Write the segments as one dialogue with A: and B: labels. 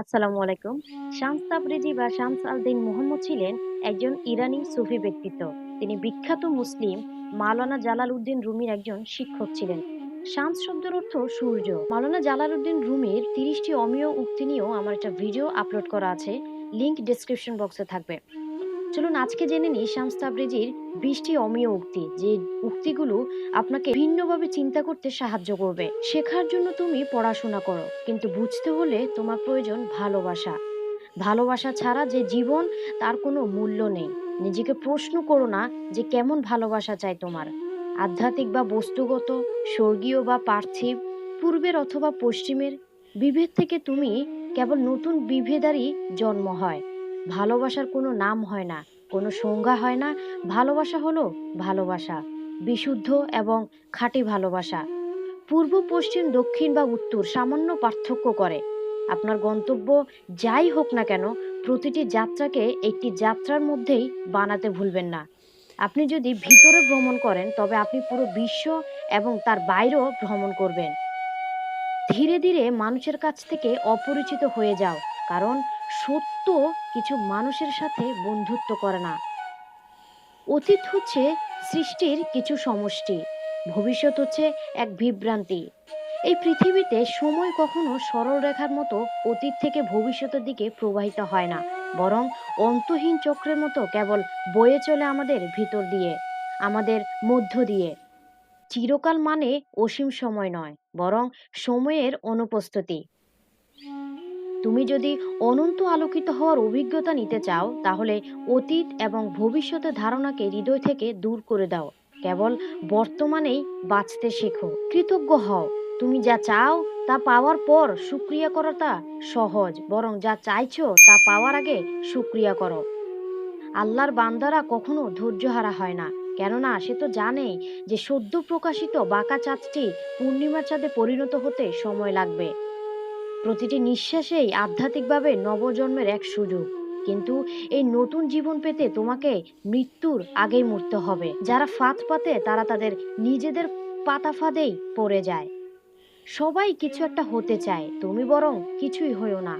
A: আসসালামু আলাইকুম। শামস তাবরেজি বা শামস আল দিন মোহাম্মদ ছিলেন একজন ইরানি সুফি ব্যক্তিত্ব। তিনি বিখ্যাত মুসলিম মাওলানা জালাল উদ্দিন রুমির একজন শিক্ষক ছিলেন। শামস শব্দের অর্থ সূর্য। মাওলানা জালাল উদ্দিন রুমির তিরিশটি অমীয় উক্তি নিয়েও আমার একটা ভিডিও আপলোড করা আছে। লিংক ডিসক্রিপশন বক্সে থাকবে। চলুন আজকে জেনে নিই শামস তাবরেজির বিশটি অমীয় উক্তি, যে উক্তিগুলো আপনাকে ভিন্নভাবে চিন্তা করতে সাহায্য করবে। শেখার জন্য তুমি পড়াশোনা করো, কিন্তু বুঝতে হলে তোমার প্রয়োজন ভালোবাসা। ভালোবাসা ছাড়া যে জীবন, তার কোনো মূল্য নেই। নিজেকে প্রশ্ন করো না যে কেমন ভালোবাসা চাই তোমার। আধ্যাত্মিক বা বস্তুগত, স্বর্গীয় বা পার্থিব, পূর্বের অথবা পশ্চিমের, বিভেদ থেকে তুমি কেবল নতুন বিভেদারই জন্ম হয়। ভালোবাসার কোনো নাম হয় না, কোনো সংজ্ঞা হয় না। ভালোবাসা হলো ভালোবাসা, বিশুদ্ধ এবং খাঁটি ভালোবাসা। পূর্ব, পশ্চিম, দক্ষিণ বা উত্তর সামান্য পার্থক্য করে। আপনার গন্তব্য যাই হোক না কেন, প্রতিটি যাত্রাকে একটি যাত্রার মধ্যেই বানাতে ভুলবেন না। আপনি যদি ভিতরে ভ্রমণ করেন, তবে আপনি পুরো বিশ্ব এবং তার বাইরেও ভ্রমণ করবেন। ধীরে ধীরে মানুষের কাছ থেকে অপরিচিত হয়ে যাও, কারণ সত্য কিছু মানুষের সাথে বন্ধুত্ব করে না। অতীত হচ্ছে সৃষ্টির কিছু সমষ্টি, ভবিষ্যৎ হচ্ছে এক বিভ্রান্তি। এই পৃথিবীতে সময় কখনো সরল রেখার মতো অতীত থেকে ভবিষ্যতের দিকে প্রবাহিত হয় না, বরং অন্তহীন চক্রের মতো কেবল বয়ে চলে আমাদের ভিতর দিয়ে, আমাদের মধ্য দিয়ে। চিরকাল মানে অসীম সময় নয়, বরং সময়ের অনুপস্থিতি। তুমি যদি অনন্ত আলোকিত হওয়ার অভিজ্ঞতা নিতে চাও, তাহলে অতীত এবং ভবিষ্যতের ধারণাকে হৃদয় থেকে দূর করে দাও। কেবল বর্তমানেই বাঁচতে শেখো। কৃতজ্ঞ হও। তুমি যা চাও তা পাওয়ার পর সুক্রিয়া করাটা সহজ, বরং যা চাইছো তা পাওয়ার আগে সুক্রিয়া করো। আল্লাহর বান্দারা কখনো ধৈর্যহারা হয় না, কেননা সে তো জানে যে সদ্য প্রকাশিত বাঁকা চাঁদটি পূর্ণিমা চাঁদে পরিণত হতে সময় লাগবে। প্রতিটি নিঃশ্বাসেই আধ্যাত্মিকভাবে নবজন্মের এক সুযোগ। কিন্তু এই নতুন জীবন পেতে তোমাকে মৃত্যুর আগেই মরতে হবে। যারা ফাঁদ পাতে, তারা তাদের নিজেদের পাতা ফাঁদেই পড়ে যায়। সবাই কিছু একটা হতে চায়, তুমি বরং কিছুই হইও না।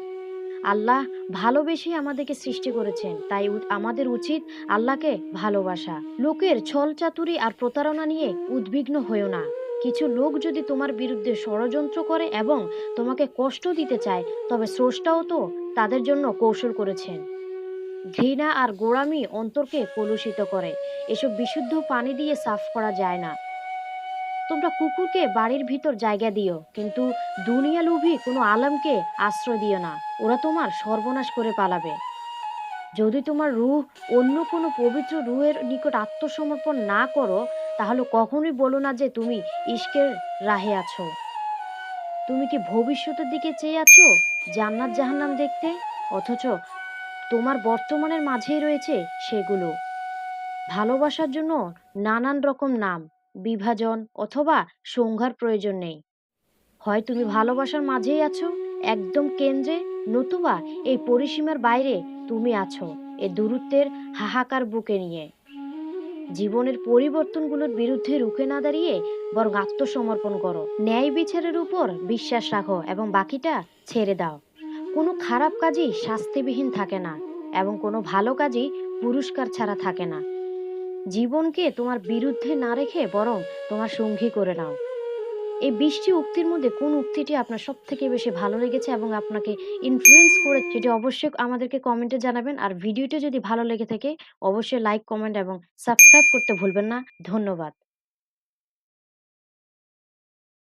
A: আল্লাহ ভালোবেসেই আমাদেরকে সৃষ্টি করেছেন, তাই আমাদের উচিত আল্লাহকে ভালোবাসা। লোকের ছল চাতুরি আর প্রতারণা নিয়ে উদ্বিগ্ন হইও না। কিছু লোক যদি তোমার বিরুদ্ধে ষড়যন্ত্র করে এবং তোমাকে কষ্ট দিতে চায়, তবে স্রষ্টাও তো তাদের জন্য কৌশল করেছেন। ঘৃণা আর গোড়ামি অন্তরকে কলুষিত করে। এসব বিশুদ্ধ পানি দিয়ে সাফ করা যায় না। তোমরা কুকুরকে বাড়ির ভিতর জায়গা দিও, কিন্তু দুনিয়া লোভী কোনো আলমকে আশ্রয় দিও না। ওরা তোমার সর্বনাশ করে পালাবে। যদি তোমার রুহ অন্য কোনো পবিত্র রুহের নিকট আত্মসমর্পণ না করো তাহলে কখনোই বলো না যে তুমি ইশকের রাহে আছো। তুমি কি ভবিষ্যতের দিকে চেয়ে আছো জান্নাত জাহান্নাম দেখতে? অথচ তোমার বর্তমানের মাঝেই রয়েছে সেগুলো। ভালোবাসার জন্য নানান রকম নাম, বিভাজন অথবা সংঘার প্রয়োজন নেই। হয় তুমি ভালোবাসার মাঝেই আছো, একদম কেন্দ্রে, নতুবা এই পরিসীমার বাইরে তুমি আছো এ দূরত্বের হাহাকার বুকে নিয়ে। জীবনের পরিবর্তনগুলোর বিরুদ্ধে রুখে না দাঁড়িয়ে বরং আত্মসমর্পণ করো। ন্যায় বিচারের উপর বিশ্বাস রাখো এবং বাকিটা ছেড়ে দাও। কোনো খারাপ কাজই শাস্তিবিহীন থাকে না এবং কোনো ভালো কাজই পুরস্কার ছাড়া থাকে না। জীবনকে তোমার বিরুদ্ধে না রেখে বরং তোমার সঙ্গী করে নাও। এই বিশটি উক্তির মধ্যে কোন উক্তিটি আপনার সব থেকে বেশি ভালো লেগেছে এবং আপনাকে ইনফ্লুয়েন্স করে সেটি অবশ্যই আমাদেরকে কমেন্টে জানাবেন। আর ভিডিওটি যদি ভালো লেগে থাকে, অবশ্যই লাইক কমেন্ট এবং সাবস্ক্রাইব করতে ভুলবেন না। ধন্যবাদ।